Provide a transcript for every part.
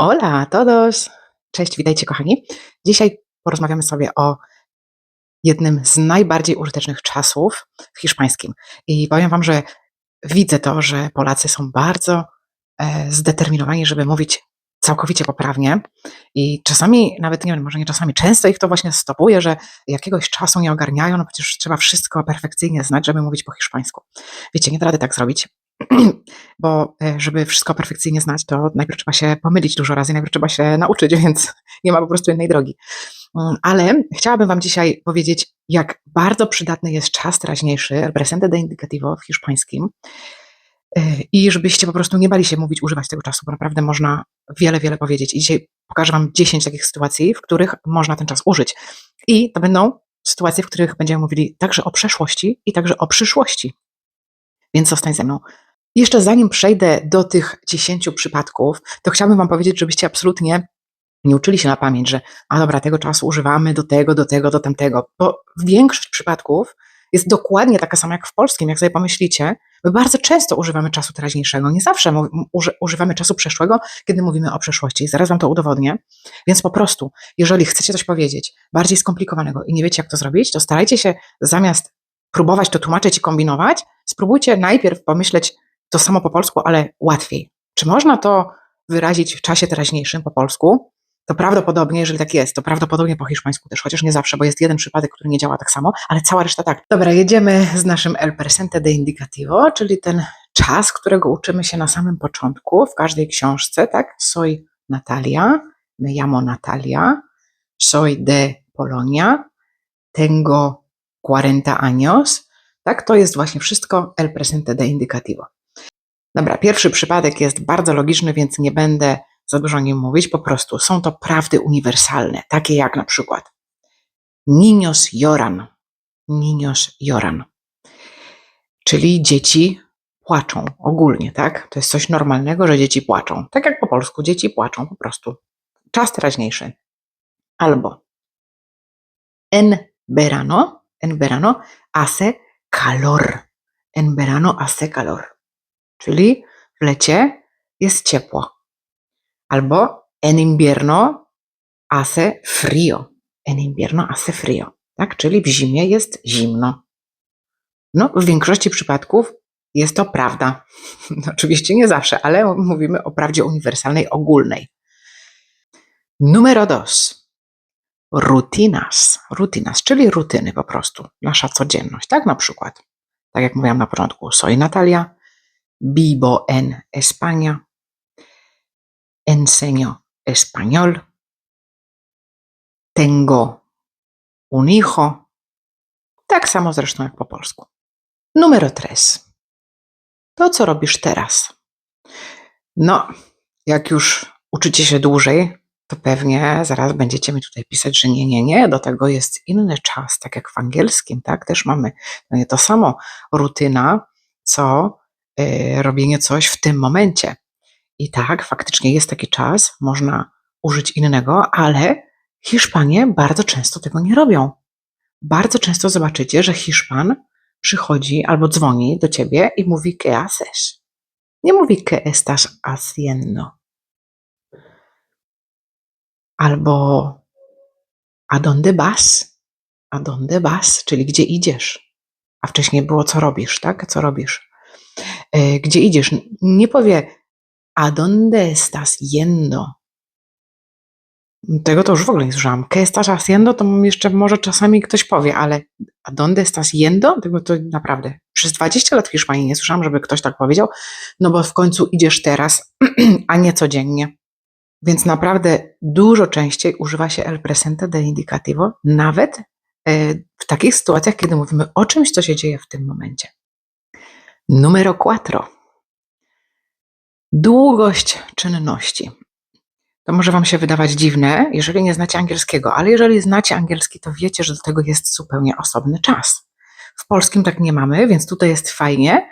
Hola a todos! Cześć, witajcie kochani. Dzisiaj porozmawiamy sobie o jednym z najbardziej użytecznych czasów w hiszpańskim. I powiem wam, że widzę to, że Polacy są bardzo e, zdeterminowani, żeby mówić całkowicie poprawnie. I czasami, nawet nie wiem, może nie czasami, często ich to właśnie stopuje, że jakiegoś czasu nie ogarniają, no przecież trzeba wszystko perfekcyjnie znać, żeby mówić po hiszpańsku. Wiecie, nie da rady tak zrobić, bo e, żeby wszystko perfekcyjnie znać, to najpierw trzeba się pomylić dużo razy, najpierw trzeba się nauczyć, więc nie ma po prostu innej drogi. Mm, Ale chciałabym Wam dzisiaj powiedzieć, jak bardzo przydatny jest czas teraźniejszy, presente de indicativo w hiszpańskim. E, I żebyście po prostu nie bali się mówić, używać tego czasu, bo naprawdę można wiele, wiele powiedzieć. I dzisiaj pokażę Wam 10 takich sytuacji, w których można ten czas użyć. I to będą sytuacje, w których będziemy mówili także o przeszłości i także o przyszłości. Więc zostań ze mną. Jeszcze zanim przejdę do tych 10 przypadków, to chciałabym Wam powiedzieć, żebyście absolutnie nie uczyli się na pamięć, że a dobra, tego czasu używamy do tego, do tego, do tamtego, bo większość przypadków jest dokładnie taka sama jak w polskim, jak sobie pomyślicie, my bardzo często używamy czasu teraźniejszego, nie zawsze używamy czasu przeszłego, kiedy mówimy o przeszłości. Zaraz Wam to udowodnię. Więc po prostu, jeżeli chcecie coś powiedzieć bardziej skomplikowanego i nie wiecie, jak to zrobić, to starajcie się zamiast próbować to tłumaczyć i kombinować, spróbujcie najpierw pomyśleć to samo po polsku, ale łatwiej. Czy można to wyrazić w czasie teraźniejszym po polsku? To prawdopodobnie, jeżeli tak jest, to prawdopodobnie po hiszpańsku też, chociaż nie zawsze, bo jest jeden przypadek, który nie działa tak samo, ale cała reszta tak. Dobra, jedziemy z naszym el presente de indicativo, czyli ten czas, którego uczymy się na samym początku w każdej książce, tak? Soy Natalia, me llamo Natalia, soy de Polonia, tengo 40 años, tak? To jest właśnie wszystko el presente de indicativo. Dobra, pierwszy przypadek jest bardzo logiczny, więc nie będę za dużo o nim mówić. Po prostu są to prawdy uniwersalne, takie jak na przykład niños lloran, niños lloran, czyli dzieci płaczą ogólnie, tak? To jest coś normalnego, że dzieci płaczą. Tak jak po polsku, dzieci płaczą po prostu. Czas teraźniejszy. Albo en verano, en verano hace calor. En verano hace calor czyli w lecie jest ciepło. Albo en invierno hace frío. En invierno hace frío, tak? Czyli w zimie jest zimno. No, w większości przypadków jest to prawda. Oczywiście nie zawsze, ale mówimy o prawdzie uniwersalnej, ogólnej. Numero dos. Rutinas. Rutinas, czyli rutyny po prostu. Nasza codzienność, tak? Na przykład, tak jak mówiłam na początku, soy Natalia, vivo en España, enseño español, tengo un hijo, tak samo zresztą jak po polsku. Numer tres. To, co robisz teraz. No, jak już uczycie się dłużej, to pewnie zaraz będziecie mi tutaj pisać, że nie, nie, nie, do tego jest inny czas, tak jak w angielskim, tak? Też mamy no to samo rutyna, co robienie coś w tym momencie. I tak, faktycznie jest taki czas, można użyć innego, ale Hiszpanie bardzo często tego nie robią. Bardzo często zobaczycie, że Hiszpan przychodzi albo dzwoni do ciebie i mówi ¿qué haces? Nie mówi ¿qué estás haciendo? Albo ¿a dónde vas? ¿A dónde vas? Czyli gdzie idziesz? A wcześniej było co robisz, tak? Co robisz? E, gdzie idziesz? Nie powie ¿a dónde estás yendo? Tego to już w ogóle nie słyszałam. ¿Qué estás haciendo? To jeszcze może czasami ktoś powie, ale ¿a dónde estás yendo? Tego to naprawdę przez 20 lat w Hiszpanii nie słyszałam, żeby ktoś tak powiedział, no bo w końcu idziesz teraz, a nie codziennie. Więc naprawdę dużo częściej używa się el presente de indicativo, nawet e, w takich sytuacjach, kiedy mówimy o czymś, co się dzieje w tym momencie. Numero cuatro. Długość czynności. To może Wam się wydawać dziwne, jeżeli nie znacie angielskiego, ale jeżeli znacie angielski, to wiecie, że do tego jest zupełnie osobny czas. W polskim tak nie mamy, więc tutaj jest fajnie,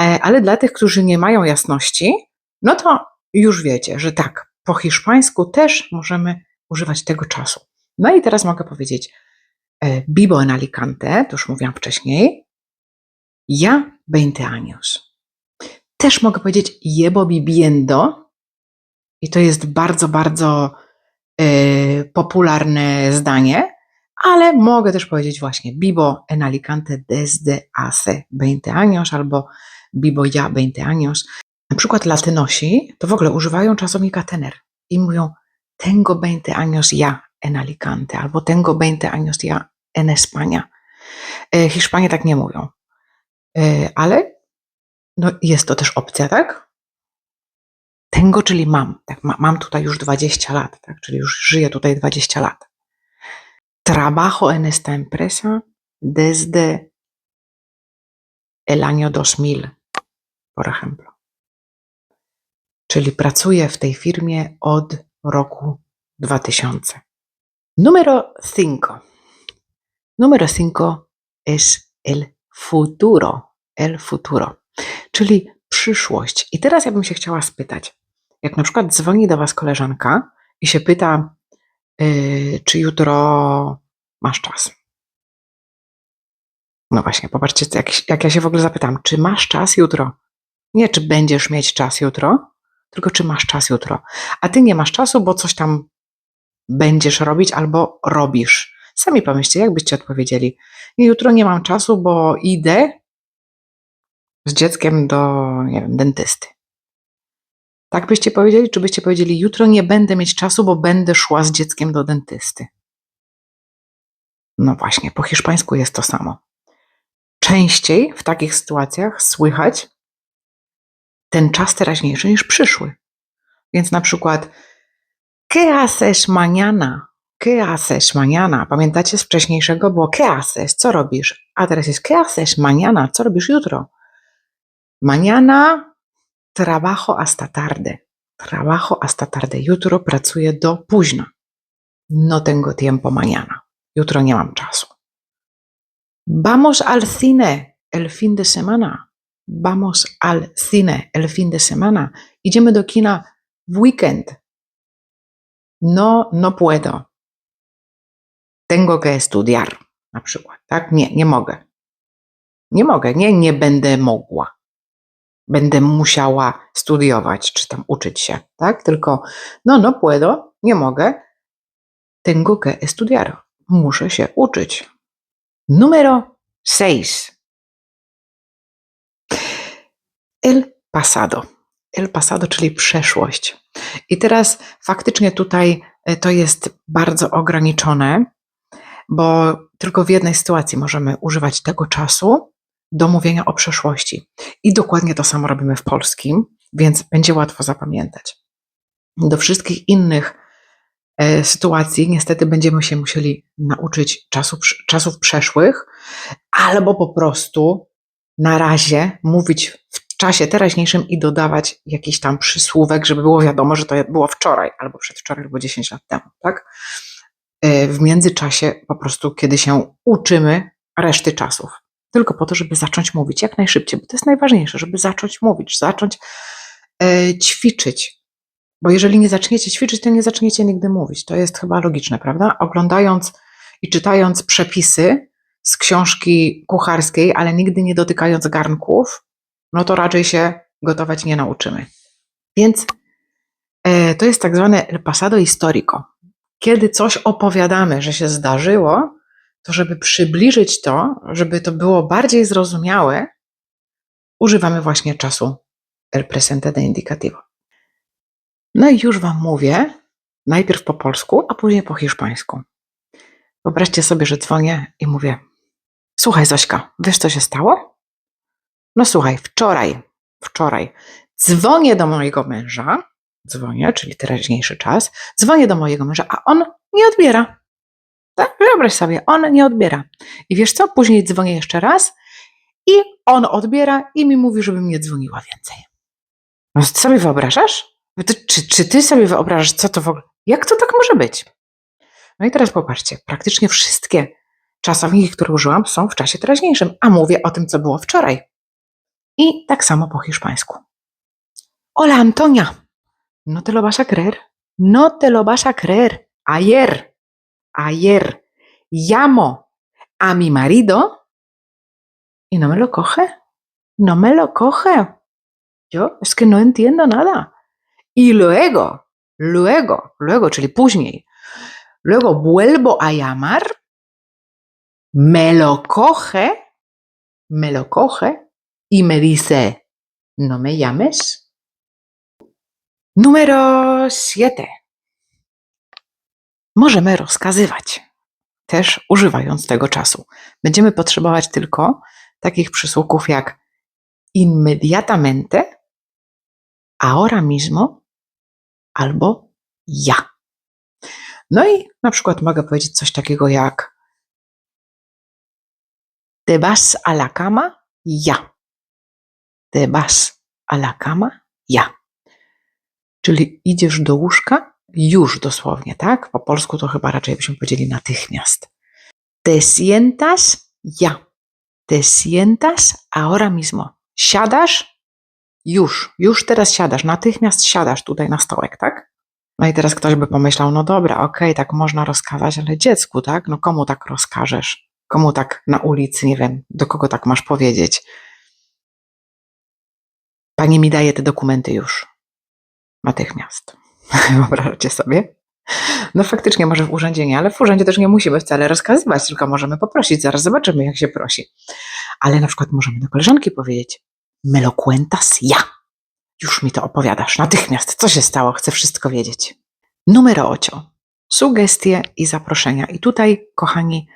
e, ale dla tych, którzy nie mają jasności, no to już wiecie, że tak, po hiszpańsku też możemy używać tego czasu. No i teraz mogę powiedzieć e, vivo en Alicante, to już mówiłam wcześniej, ja 20 años. Też mogę powiedzieć llevo viviendo I to jest bardzo, bardzo y, popularne zdanie, ale mogę też powiedzieć właśnie Vivo en Alicante desde hace 20 años albo Vivo ya 20 años. Na przykład latynosi to w ogóle używają czasownika tener i mówią tengo 20 años ya en Alicante albo tengo 20 años ya en España. E, Hiszpanie tak nie mówią. E, Ale no, jest to też opcja, tak? Tengo, czyli mam. Tak, ma, mam tutaj już 20 lat, tak? czyli już żyję tutaj 20 lat. Trabajo en esta empresa desde el año 2000, por ejemplo. Czyli pracuję w tej firmie od roku 2000. Número 5. Número 5 es el futuro. El futuro, czyli przyszłość. I teraz ja bym się chciała spytać, jak na przykład dzwoni do Was koleżanka i się pyta, yy, czy jutro masz czas. No właśnie, popatrzcie, jak, jak ja się w ogóle zapytam, czy masz czas jutro? Nie, czy będziesz mieć czas jutro, tylko czy masz czas jutro. A ty nie masz czasu, bo coś tam będziesz robić albo robisz. Sami pomyślcie, jak byście odpowiedzieli. Jutro nie mam czasu, bo idę z dzieckiem do, nie wiem, dentysty. Tak byście powiedzieli, czy byście powiedzieli, jutro nie będę mieć czasu, bo będę szła z dzieckiem do dentysty? No właśnie, po hiszpańsku jest to samo. Częściej w takich sytuacjach słychać ten czas teraźniejszy niż przyszły. Więc na przykład, ¿qué haces mañana? ¿Qué haces mañana? Pamiętacie z wcześniejszego było ¿qué haces? Co robisz? A teraz jest ¿qué haces mañana? Co robisz jutro? Mañana trabajo hasta tarde. Trabajo hasta tarde. Jutro pracuję do późna. No tengo tiempo mañana. Jutro nie mam czasu. Vamos al cine el fin de semana. Vamos al cine el fin de semana. Idziemy do kina w weekend. No, no puedo. Tengo que estudiar, na przykład. Tak? Nie, nie mogę. Nie mogę, nie, nie będę mogła. Będę musiała studiować, czy tam uczyć się, tak? Tylko, no, no puedo, nie mogę. Tengo que estudiar. Muszę się uczyć. Número 6. El pasado. El pasado, czyli przeszłość. I teraz faktycznie tutaj e, to jest bardzo ograniczone, bo tylko w jednej sytuacji możemy używać tego czasu do mówienia o przeszłości. I dokładnie to samo robimy w polskim, więc będzie łatwo zapamiętać. Do wszystkich innych e, sytuacji niestety będziemy się musieli nauczyć czasów, czasów przeszłych, albo po prostu na razie mówić w czasie teraźniejszym i dodawać jakiś tam przysłówek, żeby było wiadomo, że to było wczoraj, albo przedwczoraj, albo 10 lat temu, tak? E, w międzyczasie po prostu, kiedy się uczymy reszty czasów. Tylko po to, żeby zacząć mówić jak najszybciej, bo to jest najważniejsze, żeby zacząć mówić, zacząć e, ćwiczyć. Bo jeżeli nie zaczniecie ćwiczyć, to nie zaczniecie nigdy mówić. To jest chyba logiczne, prawda? Oglądając i czytając przepisy z książki kucharskiej, ale nigdy nie dotykając garnków, no to raczej się gotować nie nauczymy. Więc e, to jest tak zwane pasado histórico. Kiedy coś opowiadamy, że się zdarzyło, to żeby przybliżyć to, żeby to było bardziej zrozumiałe, używamy właśnie czasu el presente de indicativo. No i już Wam mówię, najpierw po polsku, a później po hiszpańsku. Wyobraźcie sobie, że dzwonię i mówię: Słuchaj, Zośka, wiesz co się stało? No słuchaj, wczoraj, wczoraj dzwonię do mojego męża, dzwonię, czyli teraźniejszy czas, dzwonię do mojego męża, a on nie odbiera. Tak? Wyobraź sobie, on nie odbiera. I wiesz co? Później dzwonię jeszcze raz i on odbiera i mi mówi, żebym nie dzwoniła więcej. No sobie wyobrażasz? Czy, czy ty sobie wyobrażasz, co to w ogóle? Jak to tak może być? No i teraz popatrzcie, praktycznie wszystkie czasowniki, które użyłam, są w czasie teraźniejszym, a mówię o tym, co było wczoraj. I tak samo po hiszpańsku. Hola, Antonia. No te lo vas a creer. No te lo vas a creer. Ayer, ayer, llamo a mi marido y no me lo coge. No me lo coge. Yo es que no entiendo nada. Y luego luego, luego, czyli. Luego vuelvo a llamar, me lo coge, me lo coge y me dice, no me llames. Número 7. Możemy rozkazywać, też używając tego czasu. Będziemy potrzebować tylko takich przysłuków jak inmediatamente, ahora mismo albo ja. No i na przykład mogę powiedzieć coś takiego jak Te vas a la cama? Ja. Te vas a la cama? Ja. Czyli idziesz do łóżka już dosłownie, tak? Po polsku to chyba raczej byśmy powiedzieli natychmiast. Te sientas? Ja. Te sientas ahora mismo. Siadasz? Już, już teraz siadasz, natychmiast siadasz tutaj na stołek, tak? No i teraz ktoś by pomyślał, no dobra, okej, tak można rozkazać, ale dziecku, tak? No komu tak rozkażesz? Komu tak na ulicy, nie wiem, do kogo tak masz powiedzieć? Pani mi daje te dokumenty już. Natychmiast. Wyobrażacie sobie? No faktycznie może w urzędzie nie, ale w urzędzie też nie musimy wcale rozkazywać, tylko możemy poprosić. Zaraz zobaczymy, jak się prosi. Ale na przykład możemy do koleżanki powiedzieć Me lo cuentas ja. Już mi to opowiadasz natychmiast. Co się stało? Chcę wszystko wiedzieć. Numero ocio. Sugestie i zaproszenia. I tutaj, kochani,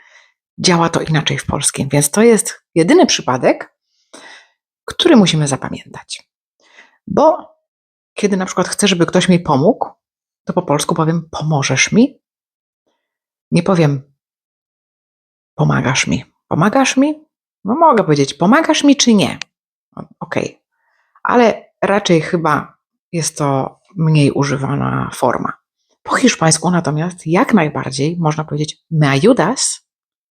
działa to inaczej w polskim, więc to jest jedyny przypadek, który musimy zapamiętać. Bo kiedy na przykład chcę, żeby ktoś mi pomógł, to po polsku powiem pomożesz mi. Nie powiem pomagasz mi. Pomagasz mi? No mogę powiedzieć pomagasz mi czy nie. Okej. Ale raczej chyba jest to mniej używana forma. Po hiszpańsku natomiast jak najbardziej można powiedzieć me ayudas?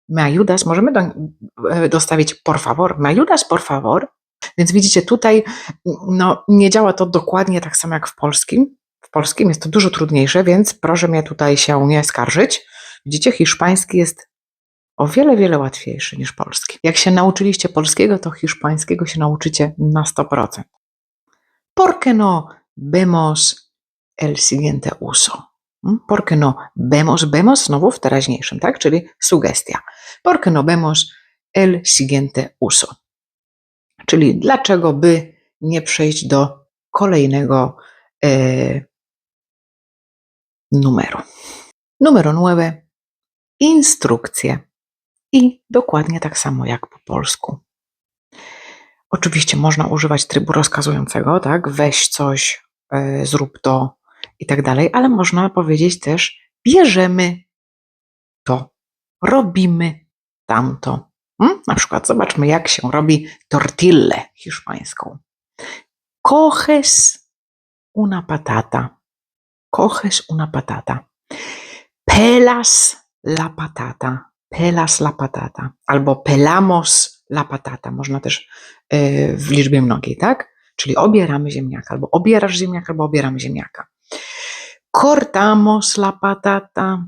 Me ayudas, możemy do, e, dostawić por favor. Me ayudas, por favor. Więc widzicie, tutaj no, nie działa to dokładnie tak samo jak w polskim. W polskim jest to dużo trudniejsze, więc proszę mnie tutaj się nie skarżyć. Widzicie, hiszpański jest o wiele, wiele łatwiejszy niż polski. Jak się nauczyliście polskiego, to hiszpańskiego się nauczycie na 100%. ¿Por qué no vemos el siguiente uso? Mm, ¿Por qué no vemos? Vemos znowu w teraźniejszym, tak? Czyli sugestia. ¿Por qué no vemos el siguiente uso? Czyli dlaczego by nie przejść do kolejnego e, numeru. Numero 9. Instrukcje. I dokładnie tak samo jak po polsku. Oczywiście można używać trybu rozkazującego, tak? Weź coś, e, zrób to i tak dalej, ale można powiedzieć też bierzemy to, robimy tamto. Hmm? Na przykład zobaczmy, jak się robi tortillę hiszpańską. Coges una patata. Coges una patata. Pelas la patata. Pelas la patata. Albo pelamos la patata. Można też yy, w liczbie mnogiej, tak? Czyli obieramy ziemniaka, albo obierasz ziemniaka, albo obieramy ziemniaka. Cortamos la patata.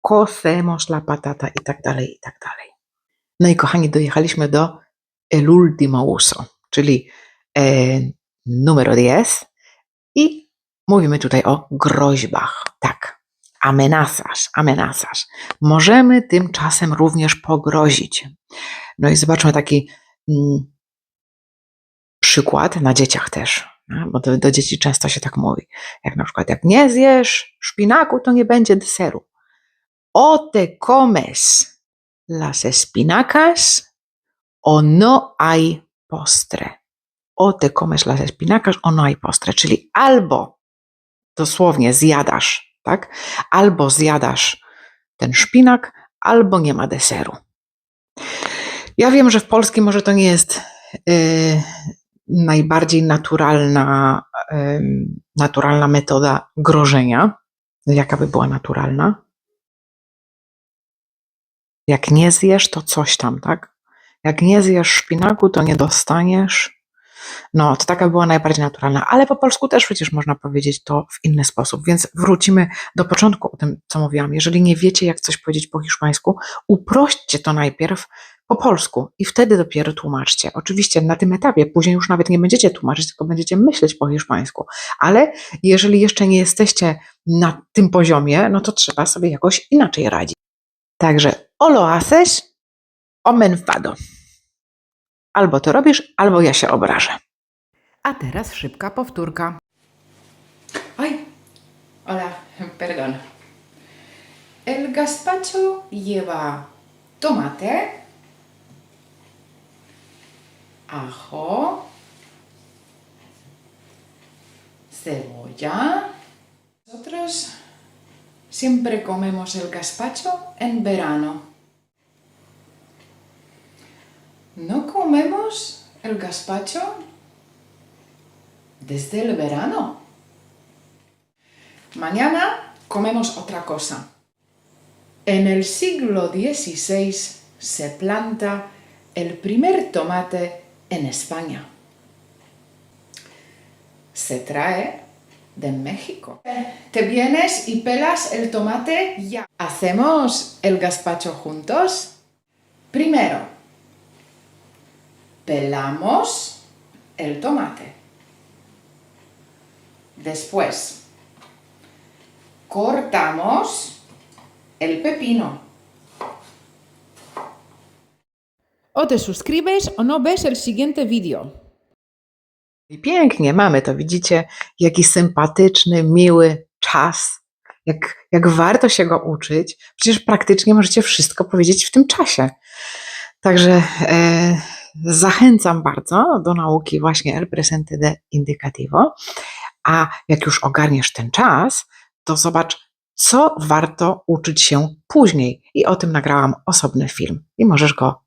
Cocemos la patata i tak dalej, i tak dalej. No i kochani, dojechaliśmy do el último uso, czyli e, numero 10 i mówimy tutaj o groźbach. Tak, amenazas, amenazas. Możemy tymczasem również pogrozić. No i zobaczmy taki mm, przykład na dzieciach też, no, bo do, do dzieci często się tak mówi. Jak na przykład, jak nie zjesz szpinaku, to nie będzie deseru. O te comes las espinacas o no hay postre. O te comes las espinacas o no hay postre, czyli albo dosłownie zjadasz, tak? Albo zjadasz ten szpinak, albo nie ma deseru. Ja wiem, że w polskim może to nie jest yy, najbardziej naturalna, yy, naturalna metoda grożenia. Jaka by była naturalna? Jak nie zjesz, to coś tam, tak? Jak nie zjesz szpinaku, to nie dostaniesz. No, to taka była najbardziej naturalna, ale po polsku też przecież można powiedzieć to w inny sposób, więc wrócimy do początku o tym, co mówiłam. Jeżeli nie wiecie, jak coś powiedzieć po hiszpańsku, uprośćcie to najpierw, po polsku i wtedy dopiero tłumaczcie. Oczywiście na tym etapie, później już nawet nie będziecie tłumaczyć, tylko będziecie myśleć po hiszpańsku. Ale jeżeli jeszcze nie jesteście na tym poziomie, no to trzeba sobie jakoś inaczej radzić. Także o lo haces o me enfado. Albo to robisz, albo ja się obrażę. A teraz szybka powtórka. Ay, hola, perdón. El gazpacho lleva tomate, ajo, cebolla. Nosotros siempre comemos el gazpacho en verano. No comemos el gazpacho desde el verano. Mañana comemos otra cosa. En el siglo XVI se planta el primer tomate en España. Se trae de México. Te vienes y pelas el tomate ya. ¿Hacemos el gazpacho juntos? Primero, pelamos el tomate. Después, cortamos el pepino. O te suscribes o no ves el siguiente vídeo. I pięknie mamy to, widzicie, jaki sympatyczny, miły czas. Jak, jak warto się go uczyć. Przecież praktycznie możecie wszystko powiedzieć w tym czasie. Także e, zachęcam bardzo do nauki właśnie el presente de indicativo. A jak już ogarniesz ten czas, to zobacz, co warto uczyć się później. I o tym nagrałam osobny film. I możesz go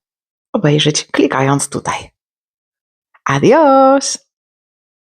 obejrzeć klikając tutaj. Adios!